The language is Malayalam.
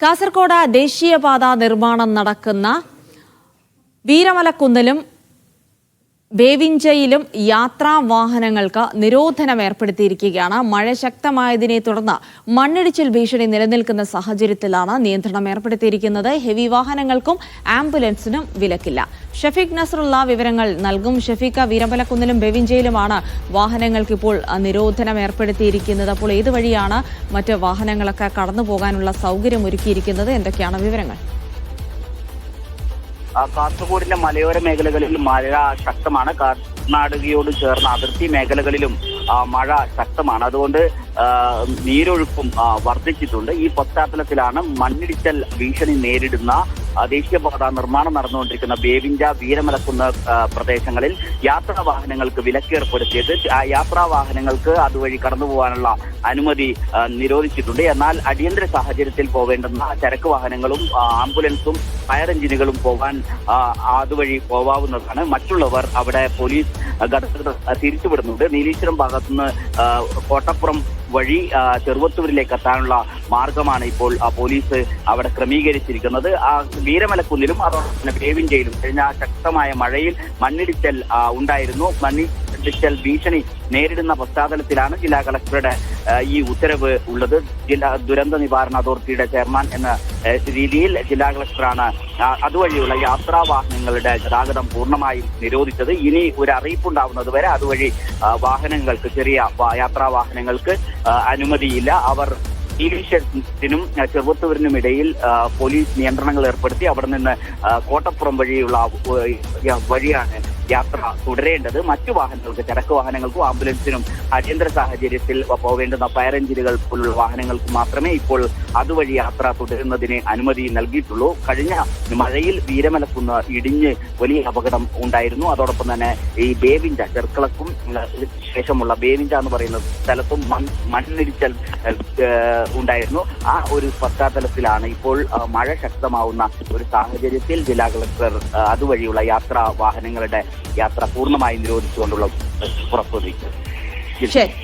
കാസർഗോഡ് ദേശീയപാത നിർമ്മാണം നടക്കുന്ന വീരമലക്കുന്നിലും ബേവിഞ്ചയിലും യാത്രാ വാഹനങ്ങൾക്ക് നിരോധനം ഏർപ്പെടുത്തിയിരിക്കുകയാണ് മഴ ശക്തമായതിനെ തുടർന്ന് മണ്ണിടിച്ചിൽ ഭീഷണി നിലനിൽക്കുന്ന സാഹചര്യത്തിലാണ് നിയന്ത്രണം ഏർപ്പെടുത്തിയിരിക്കുന്നത്. ഹെവി വാഹനങ്ങൾക്കും ആംബുലൻസിനും വിലക്കില്ല. ഷഫീഖ് നസറുള്ള വിവരങ്ങൾ നൽകും. ഷഫീഖ വീരമ്പലക്കുന്നിലും ബെവിഞ്ചയിലുമാണ് വാഹനങ്ങൾക്ക് ഇപ്പോൾ നിരോധനം ഏർപ്പെടുത്തിയിരിക്കുന്നത് അപ്പോൾ ഏതുവഴിയാണ് മറ്റ് വാഹനങ്ങളൊക്കെ കടന്നു പോകാനുള്ള സൗകര്യം ഒരുക്കിയിരിക്കുന്നത് എന്തൊക്കെയാണ് വിവരങ്ങൾ? കാസർഗോഡിന്റെ മലയോര മേഖലകളിൽ മഴ ശക്തമാണ്. കർണാടകയോട് ചേർന്ന അതിർത്തി മേഖലകളിലും മഴ ശക്തമാണ്. അതുകൊണ്ട് നീരൊഴുക്കും വർദ്ധിച്ചിട്ടുണ്ട്. ഈ പശ്ചാത്തലത്തിലാണ് മണ്ണിടിച്ചൽ ഭീഷണി നേരിടുന്ന ദേശീയപാത നിർമ്മാണം നടന്നുകൊണ്ടിരിക്കുന്ന ബേവിഞ്ച വീരമലക്കുന്ന പ്രദേശങ്ങളിൽ യാത്രാ വാഹനങ്ങൾക്ക് വിലക്ക് ഏർപ്പെടുത്തിയത് ആ യാത്രാ വാഹനങ്ങൾക്ക് അതുവഴി കടന്നു പോകാനുള്ള അനുമതി നിരോധിച്ചിട്ടുണ്ട്. എന്നാൽ അടിയന്തര സാഹചര്യത്തിൽ പോവേണ്ടുന്ന ചരക്ക് വാഹനങ്ങളും ആംബുലൻസും ഫയർ എഞ്ചിനുകളും പോകാൻ അതുവഴി പോവാവുന്നതാണ്. മറ്റുള്ളവർ അവിടെ പോലീസ് തിരിച്ചുവിടുന്നുണ്ട്. നീലീശ്വരം ഭാഗത്തുനിന്ന് കോട്ടപ്പുറം വഴി ചെറുവത്തൂരിലേക്ക് എത്താനുള്ള മാർഗമാണ് ഇപ്പോൾ പോലീസ് അവിടെ ക്രമീകരിച്ചിരിക്കുന്നത്. ആ, വീരമലക്കുന്നിലും അതോടൊപ്പം തന്നെ പേവിഞ്ചയിലും കഴിഞ്ഞ ശക്തമായ മഴയിൽ മണ്ണിടിച്ചൽ ഉണ്ടായിരുന്നു. ഉണ്ടായിരുന്നു മണ്ണിടിച്ചൽ ഭീഷണി നേരിടുന്ന പശ്ചാത്തലത്തിലാണ് ജില്ലാ കളക്ടറുടെ ഈ ഉത്തരവ് ഉള്ളത്. ജില്ലാ ദുരന്ത നിവാരണ അതോറിറ്റിയുടെ ചെയർമാൻ എന്ന രീതിയിൽ ജില്ലാ കളക്ടറാണ് അതുവഴിയുള്ള യാത്രാ വാഹനങ്ങളുടെ ഗതാഗതം പൂർണമായും നിരോധിച്ചത്. ഇനി ഒരു അറിയിപ്പുണ്ടാവുന്നത് വരെ അതുവഴി വാഹനങ്ങൾക്ക് ചെറിയ യാത്രാ വാഹനങ്ങൾക്ക് അനുമതിയില്ല. അവർ ഈലീശ്വരത്തിനും ചെറുവത്തൂരിനും ഇടയിൽ പോലീസ് നിയന്ത്രണങ്ങൾ ഏർപ്പെടുത്തി അവിടെ നിന്ന് കോട്ടപ്പുറം വഴിയുള്ള വഴിയാണ് യാത്ര തുടരേണ്ടത്. മറ്റു വാഹനങ്ങൾക്ക് ചരക്ക് വാഹനങ്ങൾക്കും ആംബുലൻസിനും അടിയന്തര സാഹചര്യത്തിൽ പോകേണ്ടുന്ന ഫയർ എഞ്ചിനുകൾ പോലുള്ള വാഹനങ്ങൾക്ക് മാത്രമേ ഇപ്പോൾ അതുവഴി യാത്ര തുടരുന്നതിന് അനുമതി നൽകിയിട്ടുള്ളൂ. കഴിഞ്ഞ മഴയിൽ വീരമലക്കുന്ന് ഇടിഞ്ഞ് വലിയ അപകടം ഉണ്ടായിരുന്നു. അതോടൊപ്പം തന്നെ ഈ ബേവിഞ്ച ചെർക്കളക്കും ശേഷമുള്ള ബേവിഞ്ച എന്ന് പറയുന്ന സ്ഥലത്തും മണ്ണിടിച്ചൽ ഉണ്ടായിരുന്നു. ആ ഒരു പശ്ചാത്തലത്തിലാണ് ഇപ്പോൾ മഴ ശക്തമാവുന്ന ഒരു സാഹചര്യത്തിൽ ജില്ലാ കളക്ടർ അതുവഴിയുള്ള യാത്രാ വാഹനങ്ങളുടെ യാത്ര പൂർണമായി നിരോധിച്ചുകൊണ്ടുള്ള പുറപ്പെടുവിച്ചത് ശരി.